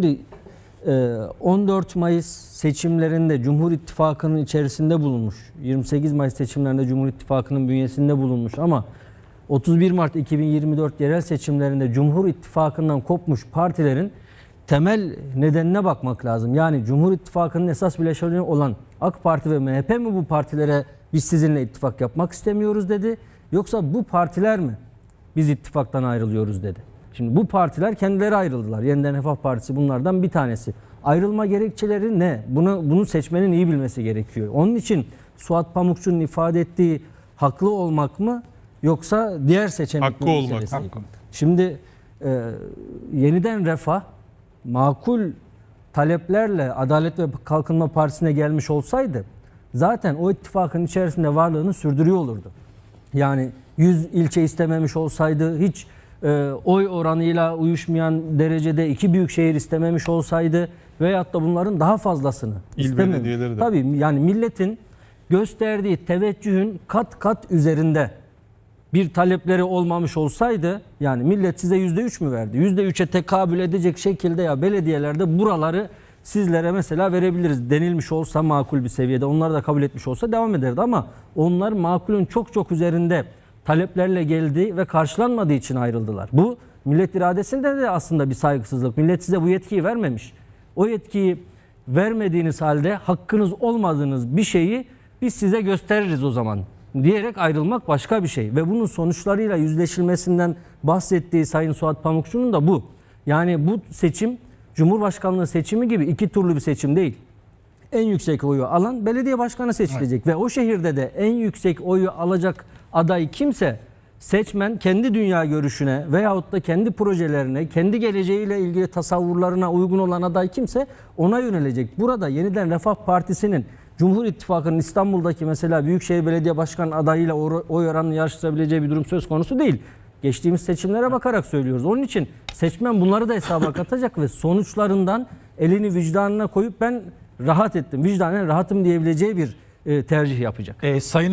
Şimdi, e, 14 Mayıs seçimlerinde Cumhur İttifakı'nın içerisinde bulunmuş. 28 Mayıs seçimlerinde Cumhur İttifakı'nın bünyesinde bulunmuş ama 31 Mart 2024 yerel seçimlerinde Cumhur İttifakı'ndan kopmuş partilerin temel nedenine bakmak lazım. Yani Cumhur İttifakı'nın esas bileşeni olan AK Parti ve MHP mi bu partilere biz sizinle ittifak yapmak istemiyoruz dedi. Yoksa bu partiler mi biz ittifaktan ayrılıyoruz dedi. Şimdi bu partiler kendileri ayrıldılar. Yeniden Refah Partisi bunlardan bir tanesi. Ayrılma gerekçeleri ne? Bunu bunu seçmenin iyi bilmesi gerekiyor. Onun için Suat Pamukçu'nun ifade ettiği haklı olmak mı yoksa diğer seçenek Hakkı mi olmak. meselesi? Hakkı. Şimdi e, yeniden refah makul taleplerle Adalet ve Kalkınma Partisi'ne gelmiş olsaydı zaten o ittifakın içerisinde varlığını sürdürüyor olurdu. Yani 100 ilçe istememiş olsaydı hiç e, oy oranıyla uyuşmayan derecede iki büyük şehir istememiş olsaydı veyahut da bunların daha fazlasını İl istememiş. belediyeleri de. Tabii yani milletin gösterdiği teveccühün kat kat üzerinde bir talepleri olmamış olsaydı yani millet size yüzde üç mü verdi? Yüzde üçe tekabül edecek şekilde ya belediyelerde buraları sizlere mesela verebiliriz denilmiş olsa makul bir seviyede onlar da kabul etmiş olsa devam ederdi ama onlar makulün çok çok üzerinde taleplerle geldi ve karşılanmadığı için ayrıldılar. Bu millet iradesinde de aslında bir saygısızlık. Millet size bu yetkiyi vermemiş. O yetkiyi vermediğiniz halde hakkınız olmadığınız bir şeyi biz size gösteririz o zaman diyerek ayrılmak başka bir şey. Ve bunun sonuçlarıyla yüzleşilmesinden bahsettiği Sayın Suat Pamukçu'nun da bu. Yani bu seçim Cumhurbaşkanlığı seçimi gibi iki turlu bir seçim değil. En yüksek oyu alan belediye başkanı seçilecek ve o şehirde de en yüksek oyu alacak aday kimse seçmen kendi dünya görüşüne veyahut da kendi projelerine, kendi geleceğiyle ilgili tasavvurlarına uygun olan aday kimse ona yönelecek. Burada yeniden Refah Partisi'nin Cumhur İttifakı'nın İstanbul'daki mesela Büyükşehir Belediye Başkanı adayıyla oy oy oranını yarıştırabileceği bir durum söz konusu değil. Geçtiğimiz seçimlere bakarak söylüyoruz. Onun için seçmen bunları da hesaba katacak ve sonuçlarından elini vicdanına koyup ben rahat ettim, vicdanen rahatım diyebileceği bir e, tercih yapacak. E, Sayın